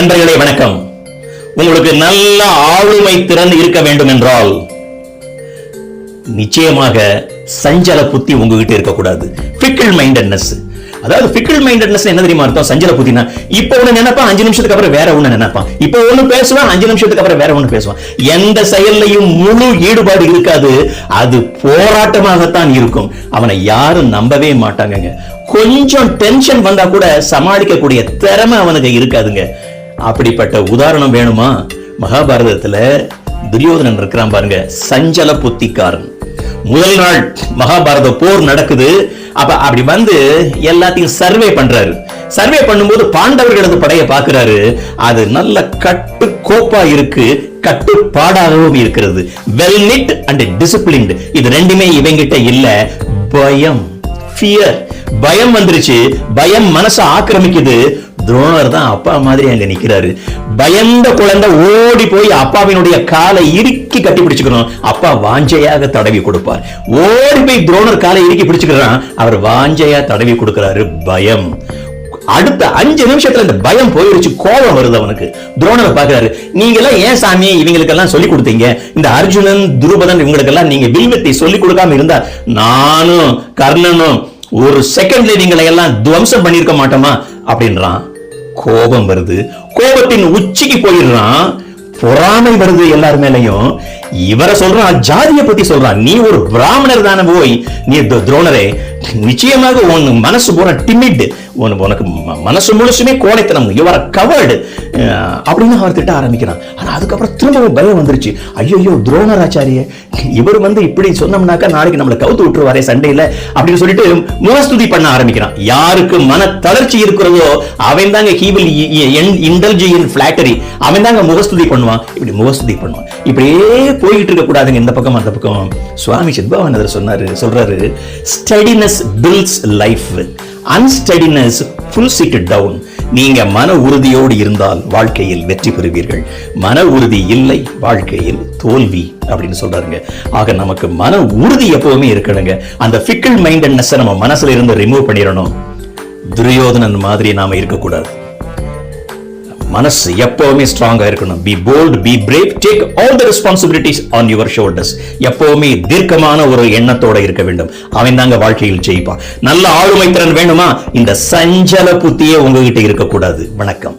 நண்பர்களே வணக்கம். உங்களுக்கு நல்ல ஆளுமை திறன் இருக்க வேண்டும் என்றால் நிச்சயமாக சஞ்சல புத்தி உங்ககிட்ட இருக்கக்கூடாது. ஃபிக்கிள் மைண்டட்னஸ் அதாவது ஃபிக்கிள் மைண்டட்னஸ் என்ன தெரியுமா அர்த்தம்? சஞ்சல புத்தினா இப்போ ஒண்ணு நினைப்பான் அஞ்சு நிமிஷத்துக்கு அப்புறம் வேற ஒண்ணு நினைப்பான். இப்போ ஒண்ணு பேசுவான் அஞ்சு நிமிஷத்துக்கு அப்புறம் வேற ஒண்ணு பேசுவான். எந்த செயல்லையும் முழு ஈடுபாடு இருக்காது அது போராட்டமாகத்தான் இருக்கும். அவனை யாரும் நம்பவே மாட்டாங்க கொஞ்சம் டென்ஷன் வந்தா கூட சமாளிக்கக்கூடிய திறமை அவனுக்கு இருக்காதுங்க. அப்படிப்பட்ட உதாரணம் வேணுமா? மகாபாரதத்துல துரியோதனன் இருக்கிறான் பாருங்க சஞ்சல புத்திக்காரன். முதல் நாள் மகாபாரத போர் நடக்குது. அப்ப அப்படி வந்து எல்லாத்தையும் சர்வே பண்றாரு. சர்வே பண்ணும்போது பாண்டவர்களது படையை பார்க்கிறாரு. அது நல்ல கட்டு கோப்பா இருக்கு கட்டுப்பாடாகவும் இருக்கிறது. வெல் நிட் அண்ட் டிசிப்ளின்டு இது ரெண்டுமே இவங்கிட்ட இல்ல. பயம் ஃபியர் பயம் வந்துருச்சு. பயம் மனசை ஆக்கிரமிக்குது. துரோணர் தான் அப்பா மாதிரி அங்க நிக்கிறாரு. பயந்த குழந்தை ஓடி போய் அப்பாவினுடைய காலை இறுக்கி கட்டி பிடிச்சுக்கணும். அப்பா வாஞ்சையாக தடவி கொடுப்பார். ஓடி போய் துரோணர் காலை இறுக்கி பிடிச்சுக்கிறான். அவர் வாஞ்சையா தடவி கொடுக்கிறாரு. பயம். அடுத்த அஞ்சு நிமிஷத்துல இந்த பயம் போயிடுச்சு கோபம் வருது அவனுக்கு. துரோணரை பாக்குறாரு நீங்க எல்லாம் ஏன் சாமி இவங்களுக்கு எல்லாம் சொல்லி கொடுத்தீங்க? இந்த அர்ஜுனன் துருபதன் இவங்களுக்கு எல்லாம் நீங்க வில்வத்தை சொல்லி கொடுக்காம இருந்தா நானும் கர்ணனும் ஒரு செகண்ட்ல நீங்களை எல்லாம் துவம்சம் பண்ணிருக்க மாட்டோமா? அப்படின்றான். கோபம் வருது. கோபத்தின் உச்சிக்கு போயிடுறான் பொறாமை வருது எல்லார் மேலையும். இவரை சொல்றான் ஜாதியை பத்தி சொல்றான். நீ ஒரு பிராமணர் தானே போய். நீ துரோணரே. நிச்சயமாக உன் மனசு பூரா டிமிட் உனக்கு மனசு முழுசுமே கோடைத்தனம். யுவர் கவர்டு அப்படின்னு அவர் திட்ட ஆரம்பிக்கிறான். ஆனால் அதுக்கப்புறம் திரும்பவும் பயம் வந்துருச்சு. ஐயோ துரோணராச்சாரிய இவர் வந்து இப்படி சொன்னோம்னாக்கா நாளைக்கு நம்மளை கவுத்து விட்டுருவாரே சண்டையில் அப்படின்னு சொல்லிட்டு முகஸ்துதி பண்ண ஆரம்பிக்கிறான். யாருக்கு மன தளர்ச்சி இருக்கிறதோ அவன் தாங்க ஹீவில் இன்டல்ஜி இன் ஃபிளாட்டரி அவன் தாங்க முகஸ்துதி பண்ணுவான். இப்படி முகஸ்துதி பண்ணுவான். இப்படியே போயிட்டு இருக்க கூடாதுங்க இந்த பக்கம் அந்த பக்கம். சுவாமி சித்பவானந்தர் சொன்னாரு சொல்றாரு steadiness builds life unsteadiness pulls it down நீங்க மன உறுதியோடு இருந்தால் வாழ்க்கையில் வெற்றி பெறுவீர்கள். மன உறுதி இல்லை வாழ்க்கையில் தோல்வி அப்படின்னு சொல்றாருங்க. ஆக நமக்கு மன உறுதி எப்பவுமே இருக்கணுங்க. அந்த ஃபிக்கல் மைண்டட்னஸ் நம்ம மனசுல இருந்து ரிமூவ் பண்ணிடணும். துரியோதனன் மாதிரி நாம இருக்கக்கூடாது. மனசு எப்பவுமே ஸ்ட்ராங்கா இருக்கணும். Be bold be brave take all the responsibilities on your shoulders எப்பவுமே தீர்க்கமான ஒரு எண்ணத்தோட இருக்க வேண்டும். அவன் தாங்க வாழ்க்கையில் ஜெயிப்பான். நல்ல ஆளுமை திறன் வேணுமா? இந்த சஞ்சல புத்தியே உங்ககிட்ட இருக்கக்கூடாது. வணக்கம்.